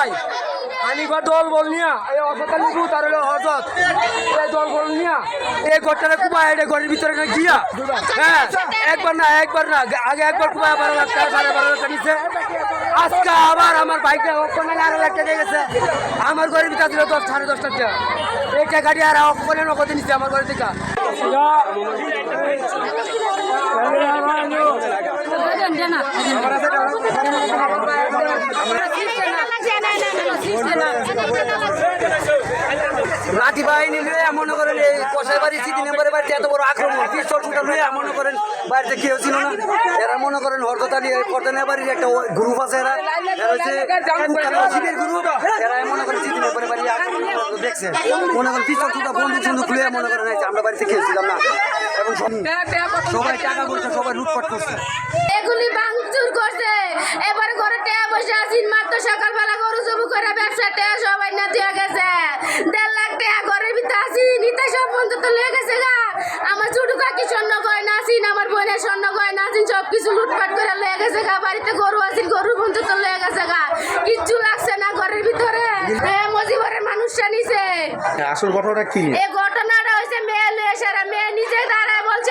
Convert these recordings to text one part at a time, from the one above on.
ভাই। হানিফা দল বল নিয়া এই অসতালি বুথ আর হজত এই দল বল নিয়া এই ঘরটারে কুবা এটা ঘরের ভিতরে না গিয়া? হ্যাঁ একবার না একবার না, আগে একবার কুবা বারো লাখ টাকা, সাড়ে বারো লাখ নিচ্ছে আজকে আবার আমার বাইকটা ওখানে আড়াই লাখ টাকা গেছে আমার ঘরের ভিতরে ছিল দশ, সাড়ে দশ টাকা। এই টাকাটি আর ওখানে নগদে নিচ্ছে আমার ঘরের থেকে। লাঠি বাহিনী লুয়ে মনে করেন এই কষাই বাড়ি, সিটি মেম্বারের বাড়িতে এত বড় আক্রমণ পিস্তল ছুটা লুয়ে মনে করেন বাড়িতে কেউ ছিল না। এরা মনে করেন হরকতালি কর্তনের বাড়ির একটা গ্রুপ আছে এরা। এরা গ্রুপ এরা মনে করেন সিটি বাড়ি আক্রমণ দেখছে। মনে করেন পিস্তল ছুটা বন্দুক বন্দুক লুয়ে মনে করেন আমরা বাড়িতে খেলছিলাম না। এবং সবাই টাকা করছে সবাই লুটপাট করছে। এগুলি ভাঙচুর করছে। বসে আছেন মাত্র সকালবেলা গরু জবু করে ব্যবসা টেয়া সবাই না দিয়ে গেছে। দেড় লাখ টেয়া ঘরের ভিতরে আছি নিতে সব বন্ধু তো লেগে গেছে গা। আমার ছোট কাকি স্বর্ণ গয়না আছেন আমার বোনের স্বর্ণ গয়না আছেন সব কিছু লুটপাট করে লেগে গেছে গা। বাড়িতে গরু আছেন গরুর বন্ধু তো লেগে গেছে গা। কিচ্ছু লাগছে না ঘরের ভিতরে। মজিবরের মানুষটা নিছে। আসল ঘটনাটা কি? এই ঘটনাটা হয়েছে মেয়ে লয়ে মেয়ে নিজে দাঁড়ায় বলছে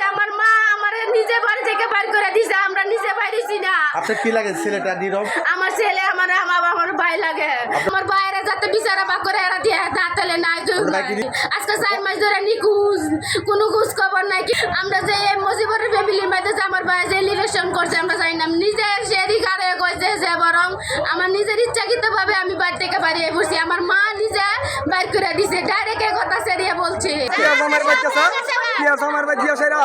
নিজে বাড়ি থেকে বাইর করে দিছে আমরা নিজে বাইরেছি না। আপনার কি লাগে ছেলেটা নীরব? আমার ছেলে আমার আমার আমার ভাই লাগে। আমার বাইরে যাতে বিচারা বা করে এরা দিয়ে দাঁতলে নাই আজকে চার মাস ধরে নিখোঁজ কোনো খোঁজ খবর নাই। কি আমরা যে মুজিবরের ফ্যামিলির মধ্যে যে আমার ভাই যে রিলেশন করছে আমরা জানি না। নিজে সেদিক আরে কইছে যে বরং আমার নিজের ইচ্ছাকৃত ভাবে আমি বাড়ি থেকে বাড়িয়ে বসছি আমার মা নিজে বাইর করে দিছে ডাইরেক্ট কথা সেরিয়ে বলছে। আমার বাচ্চা আমার বাচ্চা সেরা।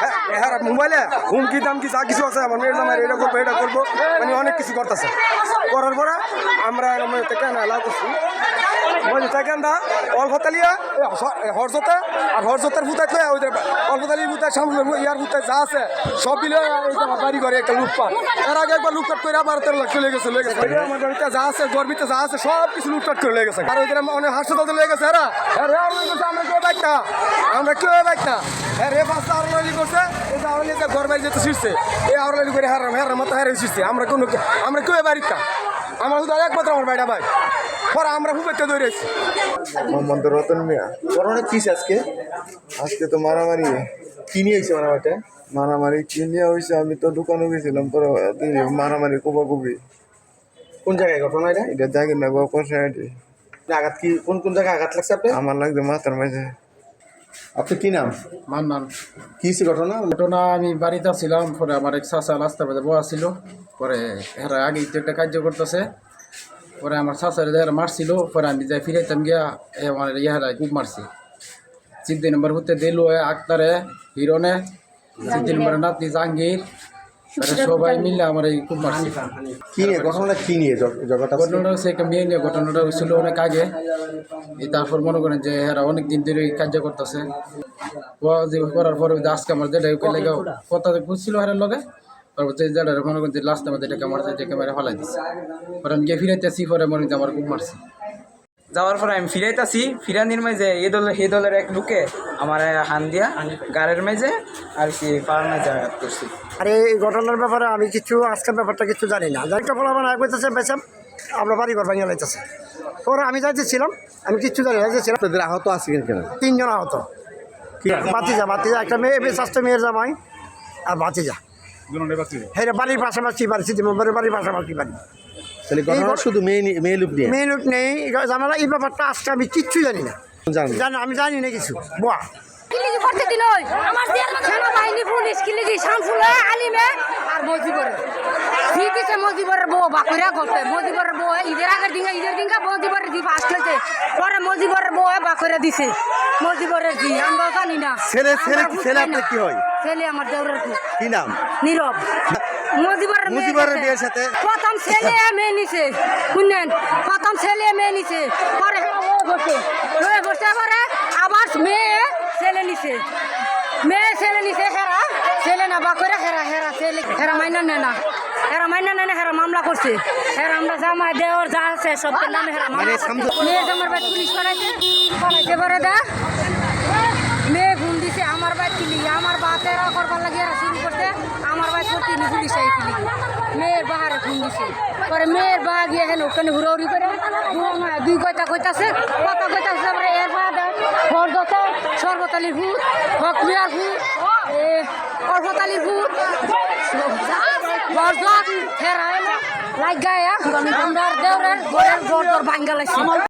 হ্যাঁ মোবাইলে হুমকি দামকি যা কিছু আছে, আমার মেয়ের জামাই এটা করব এটা করব। মানে অনেক কিছু করতেছে। করার পরে আমরা থেকে এলাও করছি? বলি থাকেন দা অল্পতালিয়া হরজতে আর হরজতের ফুটাই থয়ে ওই অল্পতালির ফুটাই সামনে ইয়ার যা আছে সব মিলে এই বাড়ি ঘরে একটা লুটপাট এর আগে একবার লুটপাট করে আবার তেরো লাখ চলে গেছে লেগে গেছে। এই যে আমার বাড়িতে যা আছে গর্বিতে যা আছে সব কিছু লুটপাট করে লেগে গেছে। আর ওই অনেক হাসপাতালে লেগে গেছে এরা আমরা কেউ বাইক না আমরা কেউ বাইক না হ্যাঁ রে পাঁচটা আরলালি করছে এই যে আরলালি যে ঘর বাড়ি যেতে শিখছে এই আরলালি করে হারাম হারাম আমরা কোনো আমরা কেউ বাড়ির না আমার শুধু একমাত্র আমার বাইটা ভাই পরে আমরা হুবেতে ধরেছি মোহাম্মদ রতন মিয়া। ঘটনা কি আজকে? আজকে তো মারামারি। কি নিয়ে হয়েছে মারামারিটা মারামারি কিনে হয়েছে? আমি তো দোকানে গেছিলাম পরে মারামারি কোপাকুপি। কোন জায়গায় ঘটনা এটা? এটা দেখি না গপর সাইডে আঘাত কি? কোন কোন জায়গায় আঘাত লাগছে আপনার? আমার লাগছে মাথার মাঝে। আপনি কি নাম? মান্নান কি হয়েছে ঘটনা? ঘটনা আমি বাড়িতে ছিলাম পরে আমার এক চাষা রাস্তার মধ্যে বসা ছিল পরে এরা আগে একটা কার্য করতেছে। পরে আমার চাষারে যারা মারছিল পরে আমি যাই ফিরাইতাম গিয়া এ আমার ইহারা খুব মারছি। সিদ্ধি নম্বর হতে দিল আক্তারে হিরনে সিদ্ধি নম্বরের নাতনি জাহাঙ্গীর সবাই মিলে আমার এই খুব মারছি। কি নিয়ে ঘটনাটা কি নিয়ে ঘটনাটা হচ্ছে একটা মেয়ে নিয়ে ঘটনাটা হয়েছিল অনেক আগে। এই তারপর মনে করেন যে এরা অনেক দিন ধরে কার্য করতেছে। করার পরে যে আজকে আমার যেটা কথা বুঝছিল হেরার লগে তারপর যে যেটা মনে করেন যে লাস্ট আমার যেটা মারছে যে ক্যামেরা ফেলাই দিচ্ছে পরে আমি গিয়ে ফিরাইতেছি পরে মনে করেন আমার খুব মারছে। যাওয়ার পরে আমি ফিরাইতাছি ফিরানির মাঝে এ দল হে দলের এক লোকে আমার হান দিয়া গাড়ির মাঝে আর কি পাড়ার মাঝে আঘাত করছি। আর এই ঘটনার ব্যাপারে আমি কিছু আজকের ব্যাপারটা কিছু জানি না। যাই ফল আমার আগে করতেছে বেসাম আমরা বাড়ি ঘর ভাঙিয়ে লাইতেছে। পরে আমি যাইতেছিলাম আমি কিচ্ছু জানি না যাইতেছিলাম। আপনাদের আহত আছে কেন? তিনজন আহত। বাতিজা বাতিজা একটা মেয়ে স্বাস্থ্য মেয়ের জামাই আর বাতিজা হ্যাঁ? বাড়ির পাশাপাশি বাড়ি সিদ্ধি মেম্বারের বাড়ির পাশাপাশি বাড়ি। তাহলে ঘটনা ঘট- শুধু মেয়ে মেয়ে লোক নিয়ে মেয়ে লোক নেই আমরা এই ব্যাপারটা আজকে আমি কিচ্ছু জানি না। জানি? আমি জানি না কিছু। বাহ কিলিগি করতে আমার সেনাবাহিনী পুলিশ কিলিগি শামসুল্লাহ আলিমে। আর আছে মজিবরের বউ বাকুরা করতে মজিবরের বউ ঈদের আগের দিন ঈদের দিন মজিবরের দি ফার্স্ট হয়েছে পরে মজিবরের বউ বাকুরা দিছে। মজিবরের দি আমরা জানি না। ছেলে ছেলে ছেলে আপনার কি হয়? ছেলে আমার দেউরের কি? নাম? নীরব। মজিবরের সাথে? প্রথম ছেলে মেয়ে নিছে। শুনেন প্রথম ছেলে মেয়ে নিছে। পরে বসে। বসে পরে আবার মেয়ে ছেলে নিছে। মেয়ে ছেলে নিছে ছেলে না করে হেরা মাইনা নেয় না। হেরা মাইনা নেয় না হেরা মামলা করছে। হেরা আমরা জামা দেওয়ার যা আছে সব নামে হেরা মামলা। মেয়ে জামার বাড়ি পুলিশ করাইছে করাইছে পরে দা। মেয়ে গুণ দিছে আমার বাড়ি কিলি। আমার বাতেরা করবার লাগে এরা শুরু করছে। আমার বাড়ি তিনি পুলিশ আইছিলি মেয়ের বাহারে ফোন দিছে। পরে মেয়ের বাহা গিয়ে হেন ওখানে হুড়াহুড়ি করে দুই কয়টা কইতাছে কথা কইতাছে তারপরে এর বাহা সর্বতালির ভূত হকমিয়ার ভূত এ ভূত। লাগ গায়া আমরা দেওরের ঘরের ঘর ভাঙ্গা লাগছে